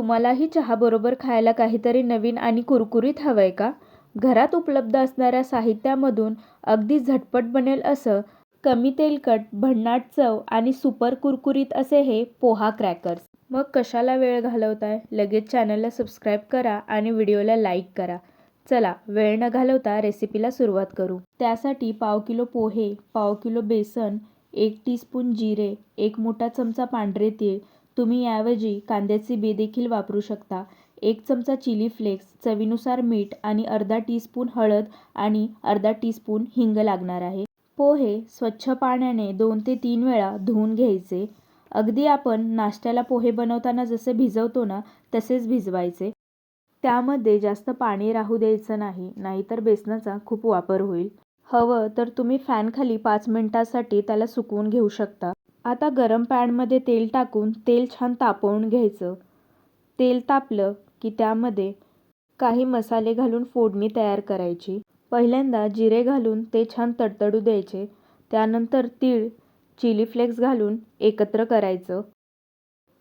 तुम्हालाही चहाबरोबर खायला काहीतरी नवीन आणि कुरकुरीत हवं आहे का? घरात उपलब्ध असणाऱ्या साहित्यामधून अगदी झटपट बनेल असं कमी तेलकट भन्नाट चव आणि सुपर कुरकुरीत असे हे पोहा क्रॅकर्स. मग कशाला वेळ घालवताय? लगेच चॅनलला सबस्क्राईब करा आणि व्हिडिओला लाईक करा. चला वेळ न घालवता रेसिपीला सुरुवात करू. त्यासाठी पाव किलो पोहे पाव किलो बेसन एक टीस्पून जिरे एक मोठा चमचा पांढरे तीळ तुम्ही याऐवजी कांद्याचे बी देखील वापरू शकता. एक चमचा चिली फ्लेक्स चवीनुसार मीठ आणि अर्धा टीस्पून हळद आणि अर्धा टीस्पून हिंग लागणार आहे. पोहे स्वच्छ पाण्याने दोन ते तीन वेळा धुवून घ्यायचे. अगदी आपण नाश्त्याला पोहे बनवताना जसे भिजवतो ना तसेच भिजवायचे. त्यामध्ये जास्त पाणी राहू द्यायचं नाही नाहीतर बेसनाचा खूप वापर होईल. हवं तर तुम्ही फॅनखाली पाच मिनिटासाठी त्याला सुकवून घेऊ शकता. आता गरम पॅनमध्ये तेल टाकून तेल छान तापवून घ्यायचं. तेल तापलं की त्यामध्ये काही मसाले घालून फोडणी तयार करायची. पहिल्यांदा जिरे घालून ते छान तडतडू द्यायचे. त्यानंतर तीळ चिली फ्लेक्स घालून एकत्र करायचं.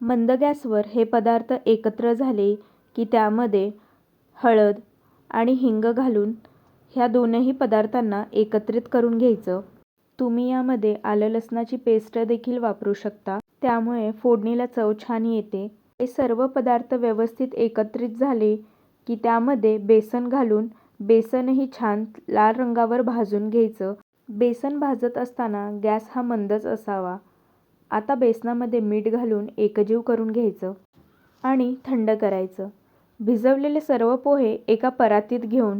मंद गॅसवर हे पदार्थ एकत्र झाले की त्यामध्ये हळद आणि हिंग घालून ह्या दोनही पदार्थांना एकत्रित करून घ्यायचं. तुम्ही यामध्ये आलं लसणाची पेस्ट देखील वापरू शकता. त्यामुळे फोडणीला चव छान येते. हे सर्व पदार्थ व्यवस्थित एकत्रित झाले की त्यामध्ये बेसन घालून बेसनही छान लाल रंगावर भाजून घ्यायचं. बेसन भाजत असताना गॅस हा मंदच असावा. आता बेसनामध्ये मीठ घालून एकजीव करून घ्यायचं आणि थंड करायचं. भिजवलेले सर्व पोहे एका परातीत घेऊन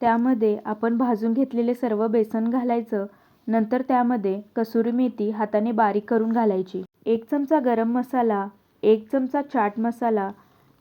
त्यामध्ये आपण भाजून घेतलेले सर्व बेसन घालायचं. नंतर त्यामध्ये कसुरी मेथी हाताने बारीक करून घालायची. एक चमचा गरम मसाला एक चमचा चाट मसाला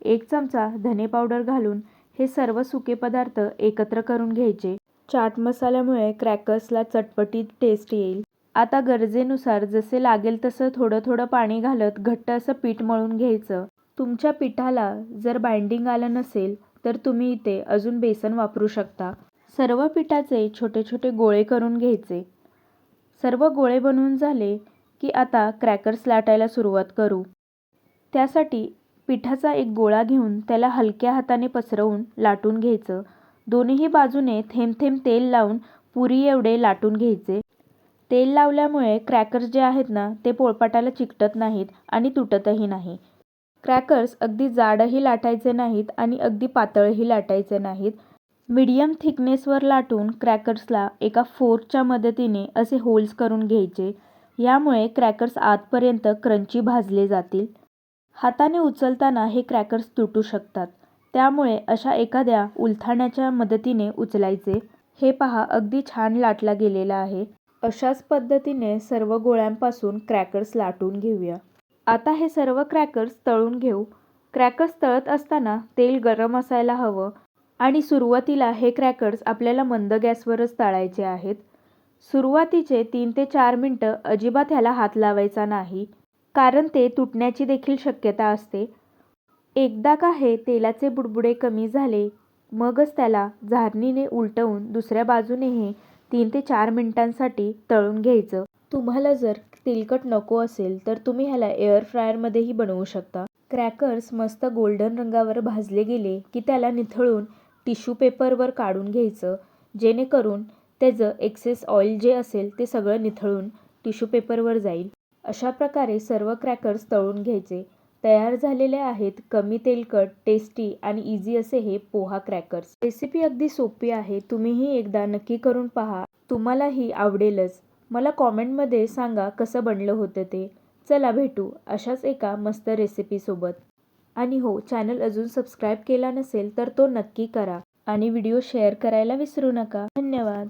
एक चमचा धने पावडर घालून हे सर्व सुके पदार्थ एकत्र करून घ्यायचे. चाट मसाल्यामुळे क्रॅकर्सला चटपटीत टेस्ट येईल. आता गरजेनुसार जसे लागेल तसं थोडं थोडं पाणी घालत घट्ट असं पीठ मळून घ्यायचं. तुमच्या पिठाला जर बाइंडिंग आलं नसेल तर तुम्ही इथे अजून बेसन वापरू शकता. सर्व पिठाचे छोटे छोटे गोळे करून घ्यायचे. सर्व गोळे बनवून झाले की आता क्रॅकर्स लाटायला सुरुवात करू. त्यासाठी पिठाचा एक गोळा घेऊन त्याला हलक्या हाताने पसरवून लाटून घ्यायचं. दोन्ही बाजूने थेंब थेंब तेल लावून पुरी एवढे लाटून घ्यायचे. तेल लावल्यामुळे क्रॅकर्स जे आहेत ना ते पोळपाटाला चिकटत नाहीत आणि तुटतही नाही. क्रॅकर्स अगदी जाडही लाटायचे नाहीत आणि अगदी पातळही लाटायचे नाहीत. मीडियम थिकनेसवर लाटून क्रॅकर्सला एका फोर्कच्या मदतीने असे होल्स करून घ्यायचे यामुळे क्रॅकर्स आतपर्यंत क्रंची भाजले जातील. हाताने उचलताना हे क्रॅकर्स तुटू शकतात. त्यामुळे अशा एखाद्या उलथाण्याच्या मदतीने उचलायचे. हे पहा अगदी छान लाटला गेलेला आहे. अशाच पद्धतीने सर्व गोळ्यांपासून क्रॅकर्स लाटून घेऊया. आता हे सर्व क्रॅकर्स तळून घेऊ. क्रॅकर्स तळत असताना तेल गरम असायला हवं. आणि सुरुवातीला हे क्रॅकर्स आपल्याला मंद गॅसवरच तळायचे आहेत. सुरुवातीचे तीन ते चार मिनटं अजिबात ह्याला हात लावायचा नाही कारण ते तुटण्याची देखील शक्यता असते. एकदा का हे तेलाचे बुडबुडे कमी झाले मगच त्याला झारणीने उलटवून दुसऱ्या बाजूनेही तीन ते चार मिनिटांसाठी तळून घ्यायचं. तुम्हाला जर तेलकट नको असेल तर तुम्ही ह्याला एअर फ्रायरमध्येही बनवू शकता. क्रॅकर्स मस्त गोल्डन रंगावर भाजले गेले की त्याला निथळून टिश्यू पेपरवर काढून घ्यायचं. जेणेकरून त्याचं एक्सेस ऑइल जे असेल ते सगळं निथळून टिश्यू पेपरवर जाईल. अशा प्रकारे सर्व क्रॅकर्स तळून घ्यायचे. तयार झालेले आहेत कमी तेलकट टेस्टी आणि इझी असे हे पोहा क्रॅकर्स. रेसिपी अगदी सोपी आहे. तुम्हीही एकदा नक्की करून पहा. तुम्हालाही आवडेलच. मला कॉमेंटमध्ये सांगा कसं बनलं होतं ते. चला भेटू अशाच एका मस्त रेसिपीसोबत. आणि हो चॅनल अजून सबस्क्राईब केला नसेल तर तो नक्की करा. आणि व्हिडिओ शेअर करायला विसरू नका. धन्यवाद.